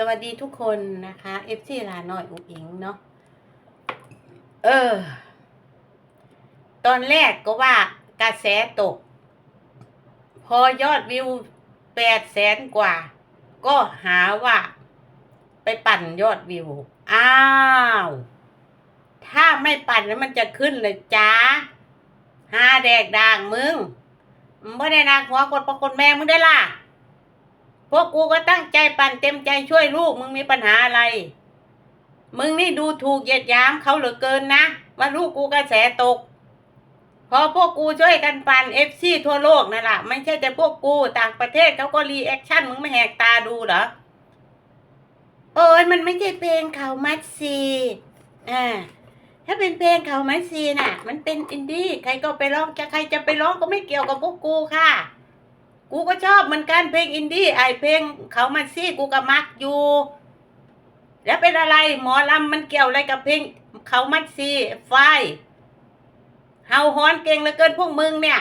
สวัสดีทุกคนนะคะเอฟซีลาหน่อยอุ๋งอิงเนาะเออ ตอนแรกก็ว่ากระแสตก พอยอดวิวแปดแสนกว่า ก็หาว่า ไปปั่นยอดวิว อ้าว ถ้าไม่ปั่นแล้วมันจะขึ้นเลยจ้าหาแดกด่างมึงมึงไม่ได้นักหัวกดประคนแม่มึงได้ล่ะ พวกกูก็ตั้งใจปั่นเต็มใจช่วยลูกมึงมีปัญหาอะไร มึงนี่ดูถูกเหยียดหยามเขาเหลือเกินนะว่าลูกกูกระแสตก พอพวกกูช่วยกันปั่นเอฟซีทั่วโลกนั่นแหละไม่ใช่แต่พวกกูต่างประเทศเขาก็รีแอคชั่นมึงไม่แหกตาดูเหรอโอ้ยมันไม่ใช่เพลงเขามัดซีอ่าถ้าเป็นเพลงเขามัดซีน่ะ มันเป็นอินดี้ใครก็ไปร้องจะใครจะไปร้องก็ไม่เกี่ยวกับพวกกูค่ะ กูก็ชอบเหมือนกันเพลงอินดี้ไอเพลงเขามันซี่กูก็มักอยู่ แล้วเป็นอะไรหมอลำมันเกี่ยวอะไรกับเพลงเขามันซี่ไฟเฮาฮอนเก่งเหลือเกินพวกมึงเนี่ย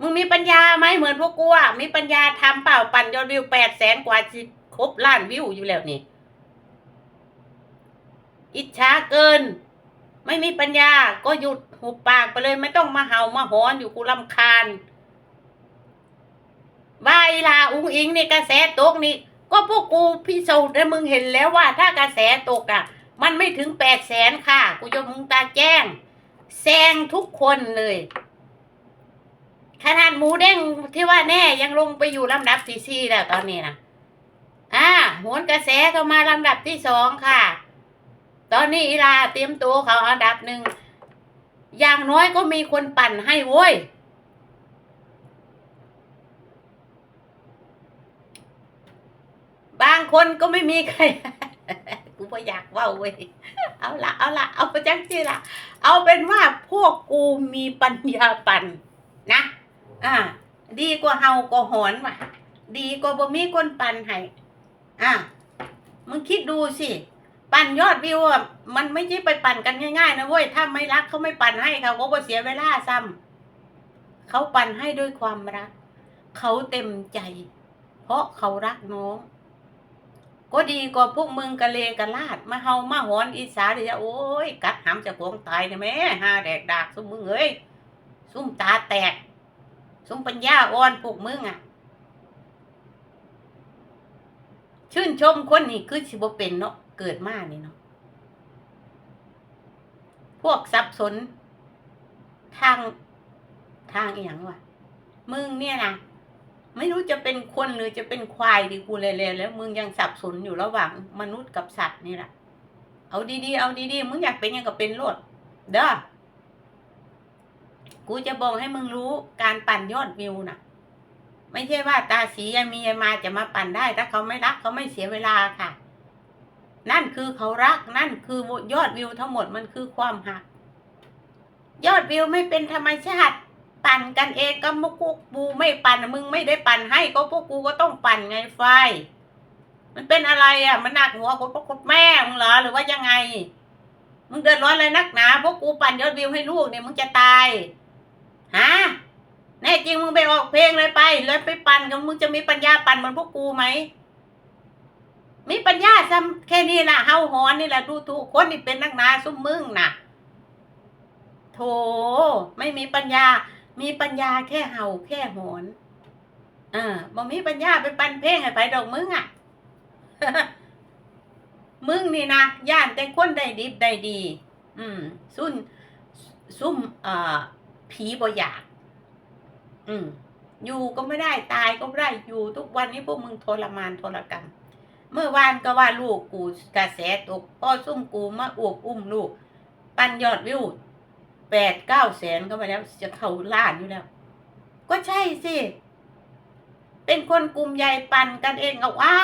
มึงมีปัญญาไหมเหมือนพวกกูอะมีปัญญาทำเปล่าปั่นยอดวิวแปดแสนกว่าสิครบล้านวิวอยู่แล้วนี่ อิจฉาเกิน ไม่มีปัญญา ก็หยุดหุบปากไปเลยไม่ต้องมาเห่ามาหอนอยู่กูลำคาญว่าอีลาอุ้งอิงนี่กระแสตกนี่ ก็พวกกูพิสูจน์ให้มึงเห็นแล้วว่า ถ้ากระแสตกอะ มันไม่ถึงแปดแสนค่ะ กูจะมึงตาแจ้งแซงทุกคนเลยขนาดหมูเด้งที่ว่าแน่ยังลงไปอยู่ลำดับที่สี่แล้วตอนนี้นะอ่าโหนกระแสก็มาลำดับที่สองค่ะ ตอนนี้อีลาเตรียมตัวเขาอันดับหนึ่ง อย่างน้อยก็มีคนปั่นให้โว้ย บางคนก็ไม่มีใคร กูไ่อยากว่าเว้ย เอาละเอาละเอาไปจังที่ละ เอาเป็นว่าพวกกูมีปัญญาปั่นนะ อ่า ดีกว่าเฮาก็หอนว่ะ ดีกว่าบ่มีคนปั่นให้ อะมึงคิดดูสิ ปั่นยอดวิวอะมันไม่ใช่ไปปั่นกันง่ายๆนะเว้ยถ้าไม่รักเขาไม่ปั่นให้เขาก็บ่เสียเวลาซ้ำเขาปั่นให้ด้วยความรัก เขาเต็มใจ เพราะเขารักน้องก็ดีกว่าพวกมึงกะเลกะลาด มาเฮามาหอนอีสาเดี๋ยวโอ้ย กัดหำจะพวงตายเนี่ยแม่หาแดกดากซุมมึงเอ้ยซุ่มตาแตก ซุ่มปัญญาอ่อนพวกมึงอะ ชื่นชมคนนี้คือสิบเป็นเนาะ เกิดมานี่เนาะพวกสับสน ทางทางอหย่างวะมึงเนี่ยนะไม่รู้จะเป็นคนหรือจะเป็นควายดีกูเลยๆแล้ว มึงยังสับสนอยู่ระหว่างมนุษย์กับสัตว์นี่แหละเอาดีๆเอาดีๆมึงอยากเป็นยังก็เป็นโลดเด้อกูจะบอกให้มึงรู้การปั่นยอดวิวน่ะ ไม่ใช่ว่าตาสียายมียายมาจะมาปั่นได้ ถ้าเขาไม่รักเขาไม่เสียเวลาค่ะ นั่นคือเขารักนั่นคือยอดวิวทั้งหมดมันคือความหัก ยอดวิวไม่เป็นธรรมชาติ ปั่นกันเองก็มุกกูปูไม่ปั่นมึงไม่ได้ปั่นให้ก็พวกกูก็ต้องปั่นไงไฟ มันเป็นอะไรอะ มันหนักหัวคนพวกคนแม่มึงเหรอหรือว่ายังไง มึงเดือดร้อนเลยนักหนาพวกกูปั่นยอดวิวให้ลูกเนี่ยมึงจะตายฮะแน่จริงมึงไปออกเพลงเลยไป แล้วไปปั่นกับมึงจะมีปัญญาปั่นเหมือนพวกกูไหม มีปัญญาซ้ำแค่นี้ละเฮาหอนนี่แหละดูถูกคนนี่เป็นนักนาซุ่มมึงน่ะ โถไม่มีปัญญา มีปัญญาแค่เห่าแค่หอนอ่าบ่มีปัญญาไปปันเพลงให้ไปดอกมึงอะ มึงนี่นะย่านแต่คนได้ดิบได้ดี อืมซุ่มซุ่มเอ่อผีบ่อยาก อืมอยู่ก็ไม่ได้ตายก็ไม่ได้อยู่ทุกวันนี้พวกมึงทรมานทรกรรม เมื่อวานก็ว่าลูกกูกระแสตกพ่อซุ่มกูมาอวบอุ้มลูก ปันยอดวิวแปดเก้าแสนเข้าไปแล้วจะเข้าล้านอยู่แล้ว ก็ใช่สิ เป็นคนกลุ่มใหญ่ปั่นกันเองเอาว่า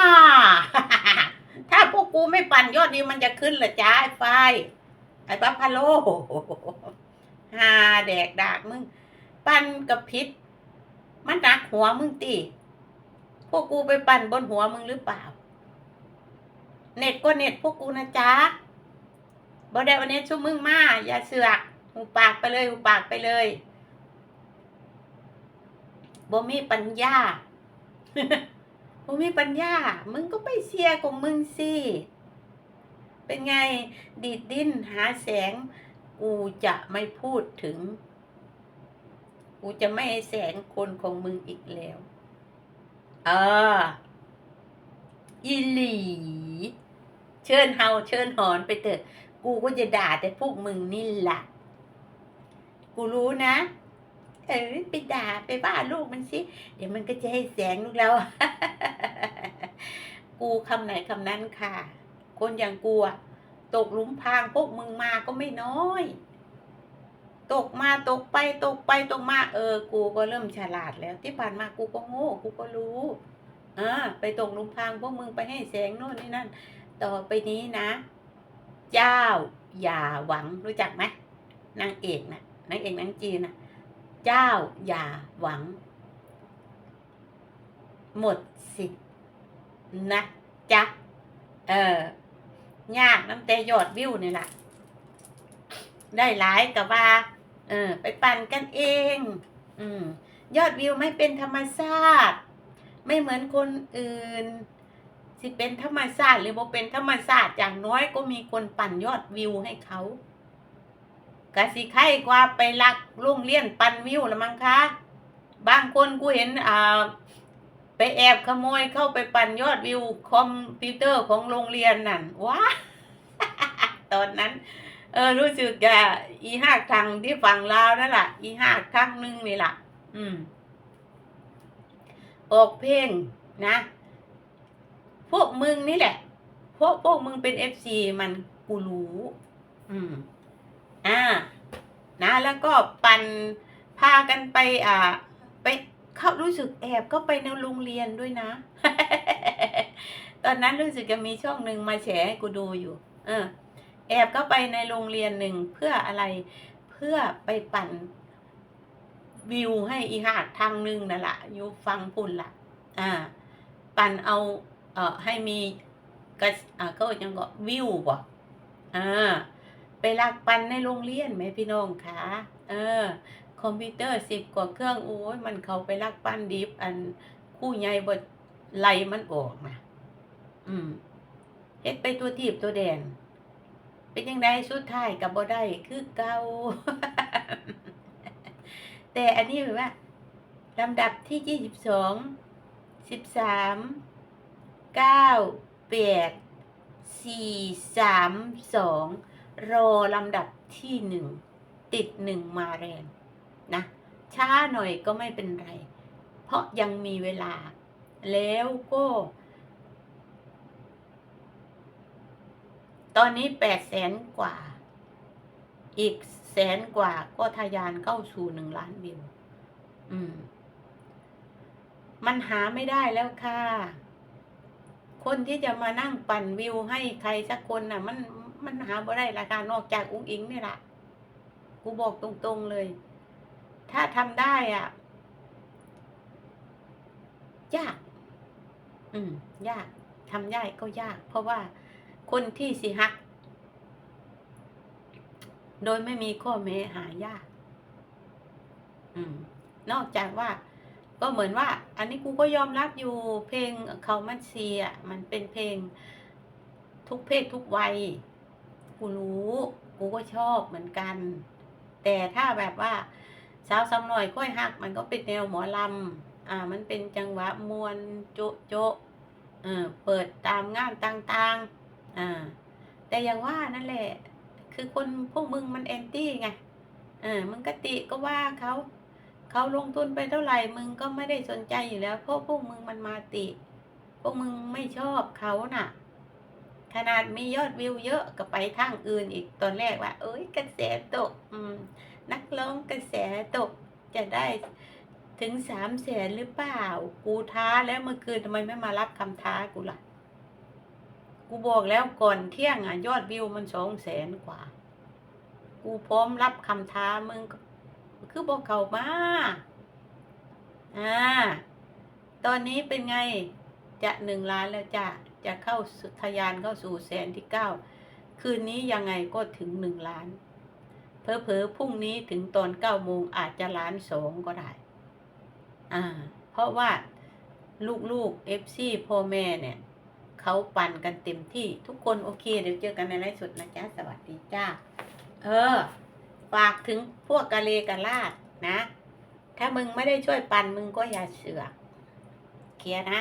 ถ้าพวกกูไม่ปั่นยอดนี้มันจะขึ้นเหรอจ้าไอ้ไฟไอ้บัฟฟาโลฮาแดกดากมึง ปั่นกับพิษ มันหนักหัวมึงตีพวกกูไปปั่นบนหัวมึงหรือเปล่า เน็ตก็เน็ตพวกกูนะจ๊ะบอได้วันนี้ชุ่มมึงมากอย่าเสือกหูปากไปเลยหูปากไปเลยบ่มีปัญญามึงมีปัญญา มึงก็ไปเสียของมึงสิ เป็นไงดีดดิ้นหาแสง กูจะไม่พูดถึง กูจะไม่ให้แสงคนของมึงอีกแล้ว เอออีหลี เชิญเฮาเชิญหอนไปเถอะ กูก็จะด่าแต่พวกมึงนี่แหละกูรู้นะเออไปด่าไปว่าลูกมันสิ เดี๋ยวมันก็จะให้แสงลูกเรากูคำไหนคำนั้นค่ะ คนอย่างกูอะตกหลุมพรางพวกมึงมาก็ไม่น้อย ตกมาตกไปตกไปตกมาเออ กูก็เริ่มฉลาดแล้ว ที่ผ่านมากูก็โง่ กูก็รู้อ่าไปตกหลุมพรางพวกมึงไปให้แสงโน่นนี่นั่น ต่อไปนี้นะ เจ้าอย่าหวังรู้จักไหมนางเอกนะนางเอกนางจีนนะเจ้าอย่าหวัง หมดสิทธิ์นะจ๊ะเออยากน้ำแต่ยอดวิวนี่แหละได้หลายกับว่า เออ ไปปั่นกันเอง อืม ยอดวิวไม่เป็นธรรมชาติ ไม่เหมือนคนอื่น สิเป็นธรรมชาติหรือบ่เป็นธรรมชาติอย่างน้อยก็มีคนปั่นยอดวิวให้เขากะสิไข่กว่าไปลักโรงเรียนปั่นวิวละมั้งคะบางคนกูเห็นอ่าไปแอบขโมยเข้าไปปั่นยอดวิวคอมพิวเตอร์ของโรงเรียนนั่นว้าตอนนั้น เออรู้สึกจะอีหักทางที่ฝั่งลาวนั่นแหละอีหักทางหนึงนี่แหละอืม ออกเพลงนะ พวกมึงนี่แหละ พวกพวกมึงเป็นเอฟซีมันกูรู้ อืม อ่า นะ แล้วก็ปั่นพากันไป อ่า ไปเขารู้สึกแอบก็ไปในโรงเรียนด้วยนะ ตอนนั้นรู้สึกจะมีช่องหนึ่งมาแฉให้กูดูอยู่ เออ แอบเข้าไปในโรงเรียนหนึ่งเพื่ออะไร เพื่อไปปั่นวิวให้อีหากทางหนึ่งนั่นแหละอยู่ฟังพุ่นละอ่า ปั่นเอา เอ่อให้มีกระอ่าก็ยังก็วิวบ่อ่าไปลักปันในโรงเรียนไหมพี่น้องคะเออ คอมพิวเตอร์สิบกว่าเครื่องโอ้ยมันเขาไปลักปั้นดิฟอันคู่ใหญ่บดไล่มันออกนะอืมเฮ็ดไปตัวทีบตัวแดน เป็นยังไงสุดท้ายกับบ่ได้คือเก่าแต่อันนี้แบบว่าลำดับที่ยี่สิบสองสิบสาม เก้าแปดสี่สามสองรอลำดับที่หนึ่งติดหนึ่งมาแรงนะ ช้าหน่อยก็ไม่เป็นไร เพราะยังมีเวลา แล้วก็ ตอนนี้แปดแสนกว่า อีกแสนกว่าก็ทะยานเข้าสู่หนึ่งล้านวิว อืม มันหาไม่ได้แล้วค่ะ คนที่จะมานั่งปั่นวิวให้ใครสักคนน่ะ มันมันหาไม่ได้ราคานอกจากอุ้งอิงนี่แหละกูบอกตรงๆเลย ถ้าทำได้อะยาก อืม ยากทำได้ก็ยาก เพราะว่าคนที่สิฮัก โดยไม่มีข้อแม้หายาก อืม นอกจากว่า ก็เหมือนว่า อันนี้กูก็ยอมรับอยู่เพลงเขามันเสียมันเป็นเพลงทุกเพศทุกวัย กูรู้ กูก็ชอบเหมือนกัน แต่ถ้าแบบว่าสาวสำหน่อยค่อยหัก มันก็เป็นแนวหมอลำอ่า มันเป็นจังหวะมวนโจะโจะเออเปิดตามงานต่างๆ อ่า แต่อย่างว่านั่นแหละ คือคนพวกมึงมันแอนตี้ไงเออมึงกติก็ว่าเขา เขาลงทุนไปเท่าไหร่มึงก็ไม่ได้สนใจอยู่แล้ว เพราะพวกมึงมันมาติ พวกมึงไม่ชอบเขาน่ะ ขนาดมียอดวิวเยอะก็ไปทางอื่นอีกตอนแรกว่า เอ้ยกระแสตกอืมนักร้องกระแสตกจะได้ถึงสามแสนหรือเปล่า กูท้าแล้วเมื่อคืนทำไมไม่มารับคำท้ากูล่ะ กูบอกแล้วก่อนเที่ยงอะยอดวิวมันสองแสนกว่า กูพร้อมรับคำท้ามึง คือบอกเขามาอ่าตอนนี้เป็นไงจะหนึ่งล้านแล้วจ้ะจะเข้าทะยานเข้าสู่แสนที่เก้าคืนนี้ยังไงก็ถึงหนึ่งล้านเพอเพอพรุ่งนี้ถึงตอนเก้าโมงอาจจะล้านสองก็ได้ อ่า เพราะว่าลูกๆ FC พ่อแม่เนี่ยเขาปั่นกันเต็มที่ทุกคนโอเค เดี๋ยวเจอกันในไลฟ์สดนะจ๊ะ สวัสดีจ้า เออ ฝากถึงพวกกะเลกะลาดนะ ถ้ามึงไม่ได้ช่วยปั่นมึงก็อย่าเสือก เคลียนะ